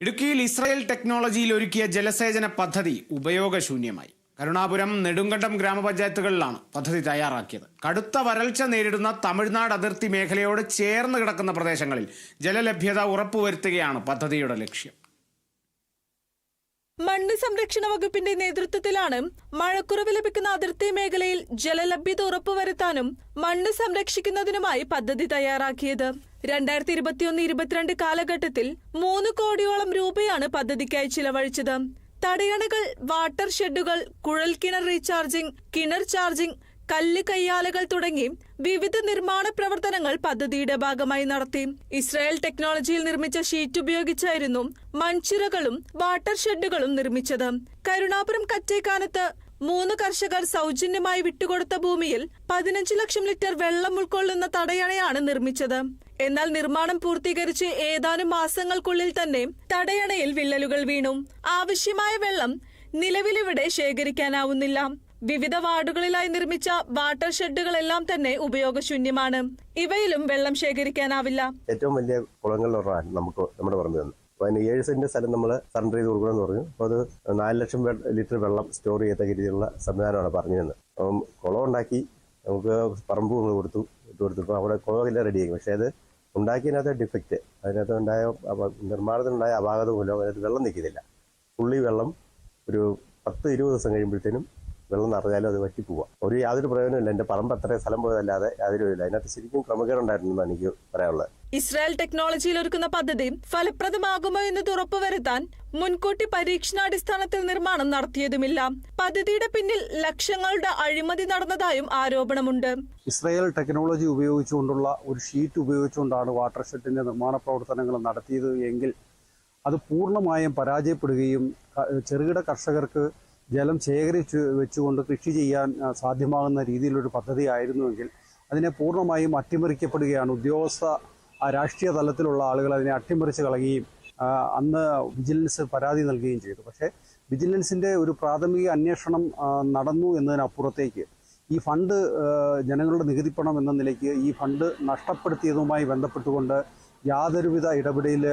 ഇടുക്കിയിൽ ഇസ്രായേൽ ടെക്നോളജിയിൽ ഒരുക്കിയ ജലസേചന പദ്ധതി ഉപയോഗശൂന്യമായി. കരുണാപുരം നെടുങ്കണ്ടം ഗ്രാമപഞ്ചായത്തുകളിലാണ് പദ്ധതി തയ്യാറാക്കിയത്. കടുത്ത വരൾച്ച നേരിടുന്ന തമിഴ്നാട് അതിർത്തി മേഖലയോട് ചേർന്ന് കിടക്കുന്ന പ്രദേശങ്ങളിൽ ജലലഭ്യത ഉറപ്പുവരുത്തുകയാണ് പദ്ധതിയുടെ ലക്ഷ്യം. മണ്ണ് സംരക്ഷണ വകുപ്പിന്റെ നേതൃത്വത്തിലാണ് മഴക്കുറവ് ലഭിക്കുന്ന അതിർത്തി മേഖലയിൽ ജലലഭ്യത ഉറപ്പുവരുത്താനും മണ്ണ് സംരക്ഷിക്കുന്നതിനുമായി പദ്ധതി തയ്യാറാക്കിയത്. രണ്ടായിരത്തി ഇരുപത്തിയൊന്ന് ഇരുപത്തിരണ്ട് കാലഘട്ടത്തിൽ മൂന്ന് കോടിയോളം രൂപയാണ് പദ്ധതിക്കായി ചിലവഴിച്ചത്. തടയണകൾ വാട്ടർ ഷെഡുകൾ കുഴൽ കിണർ റീചാർജിംഗ് കിണർ ചാർജിംഗ് കല്ല് കയ്യാലകൾ തുടങ്ങി വിവിധ നിർമ്മാണ പ്രവർത്തനങ്ങൾ പദ്ധതിയുടെ ഭാഗമായി നടത്തി. ഇസ്രായേൽ ടെക്നോളജിയിൽ നിർമ്മിച്ച ഷീറ്റ് ഉപയോഗിച്ചായിരുന്നു മൺചിറകളും വാട്ടർ ഷെഡുകളും നിർമ്മിച്ചത്. കരുണാപുരം കറ്റേക്കാനത്ത് മൂന്ന് കർഷകർ സൗജന്യമായി വിട്ടുകൊടുത്ത ഭൂമിയിൽ പതിനഞ്ച് ലക്ഷം ലിറ്റർ വെള്ളം ഉൾക്കൊള്ളുന്ന തടയണയാണ് നിർമ്മിച്ചത്. എന്നാൽ നിർമ്മാണം പൂർത്തീകരിച്ച് ഏതാനും മാസങ്ങൾക്കുള്ളിൽ തന്നെ തടയണയിൽ വിള്ളലുകൾ വീണു. ആവശ്യമായ വെള്ളം നിലവിലിവിടെ ശേഖരിക്കാനാവുന്നില്ല. വിവിധ വാർഡുകളിലായി നിർമ്മിച്ച വാട്ടർ ഷെഡുകളെല്ലാം തന്നെ ഉപയോഗശൂന്യമാണ്. ഇവയിലും വെള്ളം ശേഖരിക്കാനാവില്ല. ഏറ്റവും വലിയ കുളങ്ങളിലൊരാണ് നമുക്ക് നമ്മുടെ പറമ്പിൽ വന്നു. അതിന് ഏഴ് സെന്റ് സ്ഥലം നമ്മൾ സറണ്ടർ ചെയ്ത് കൊടുക്കണമെന്ന് പറഞ്ഞു. അപ്പോൾ അത് നാല് ലക്ഷം ലിറ്റർ വെള്ളം സ്റ്റോർ ചെയ്യത്തക്ക രീതിയിലുള്ള സംവിധാനമാണ് പറഞ്ഞു തന്നത് അപ്പം കുളം ഉണ്ടാക്കി നമുക്ക് പറമ്പ് കൊടുത്തു. ഇട്ട് കൊടുത്തപ്പോൾ അവിടെ കുളമെല്ലാം റെഡിയാക്കി പക്ഷേ അത് ഉണ്ടാക്കിയതിനകത്ത് ഡിഫക്റ്റ് അതിനകത്ത് ഉണ്ടായ നിർമ്മാണത്തിനുണ്ടായ അപാകത മൂലം അതിനകത്ത് വെള്ളം നിൽക്കുന്നില്ല. പുള്ളി വെള്ളം ഒരു പത്ത് ഇരുപത് ദിവസം കഴിയുമ്പോഴത്തേനും വെള്ളം നിറഞ്ഞാലും അത് വറ്റി പോവാം. ഒരു യാതൊരു പ്രയോജനമില്ല എന്റെ പറമ്പ് അത്രയും സ്ഥലം പോയതല്ലാതെ യാതൊരു ഇല്ല അതിനകത്ത് ശരിക്കും ക്രമക്കേടുണ്ടായിരുന്നു എന്നാണ് എനിക്ക് പറയാനുള്ളത്. ഇസ്രായേൽ ടെക്നോളജിയിൽ ഒരുക്കുന്ന പദ്ധതി ഫലപ്രദമാകുമോ എന്ന് ഉറപ്പുവരുത്താൻ മുൻകൂട്ടി പരീക്ഷണാടിസ്ഥാനത്തിൽ നിർമ്മാണം നടത്തിയതുമില്ല. പദ്ധതിയുടെ പിന്നിൽ ലക്ഷങ്ങളുടെ അഴിമതി നടന്നതായും ആരോപണമുണ്ട്. ഇസ്രായേൽ ടെക്നോളജി ഉപയോഗിച്ചുകൊണ്ടുള്ള ഒരു ഷീറ്റ് ഉപയോഗിച്ചുകൊണ്ടാണ് വാട്ടർ ഷെഡിന്റെ നിർമ്മാണ പ്രവർത്തനങ്ങൾ നടത്തിയത് എങ്കിൽ അത് പൂർണമായും പരാജയപ്പെടുകയും ചെറുകിട കർഷകർക്ക് ജലം ശേഖരിച്ച് വെച്ചുകൊണ്ട് കൃഷി ചെയ്യാൻ സാധ്യമാകുന്ന രീതിയിലൊരു പദ്ധതി ആയിരുന്നുവെങ്കിൽ അതിനെ പൂർണമായും അട്ടിമറിക്കപ്പെടുകയാണ്. ഉദ്യോഗസ്ഥ രാഷ്ട്രീയ തലത്തിലുള്ള ആളുകൾ അതിനെ അട്ടിമറിച്ച് കളയുകയും അന്ന് വിജിലൻസ് പരാതി നൽകുകയും ചെയ്തു. പക്ഷേ വിജിലൻസിന്റെ ഒരു പ്രാഥമിക അന്വേഷണം നടന്നു എന്നതിനപ്പുറത്തേക്ക് ഈ ഫണ്ട് ജനങ്ങളുടെ നികുതിപ്പണം എന്ന നിലയ്ക്ക് ഈ ഫണ്ട് നഷ്ടപ്പെടുത്തിയതുമായി ബന്ധപ്പെട്ടുകൊണ്ട് യാതൊരുവിധ ഇടപെടൽ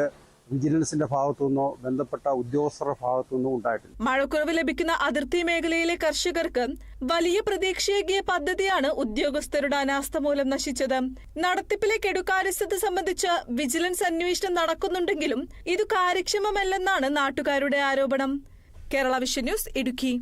വിജിലൻസിന്റെ ഭാഗത്തു നിന്നോ ബന്ധപ്പെട്ട ഉദ്യോഗസ്ഥരുടെ ഭാഗത്തു നിന്നോ ഉണ്ടായിട്ടില്ല. മഴക്കുറവ് ലഭിക്കുന്ന അതിർത്തി മേഖലയിലെ കർഷകർക്ക് വലിയ പ്രതീക്ഷയേകിയ പദ്ധതിയാണ് ഉദ്യോഗസ്ഥരുടെ അനാസ്ഥ മൂലം നശിച്ചത്. നടത്തിപ്പിലെ കെടുകാര്യസ്ഥത സംബന്ധിച്ച് വിജിലൻസ് അന്വേഷണം നടക്കുന്നുണ്ടെങ്കിലും ഇത് കാര്യക്ഷമമല്ലെന്നാണ് നാട്ടുകാരുടെ ആരോപണം. Kerala vision news Idukki.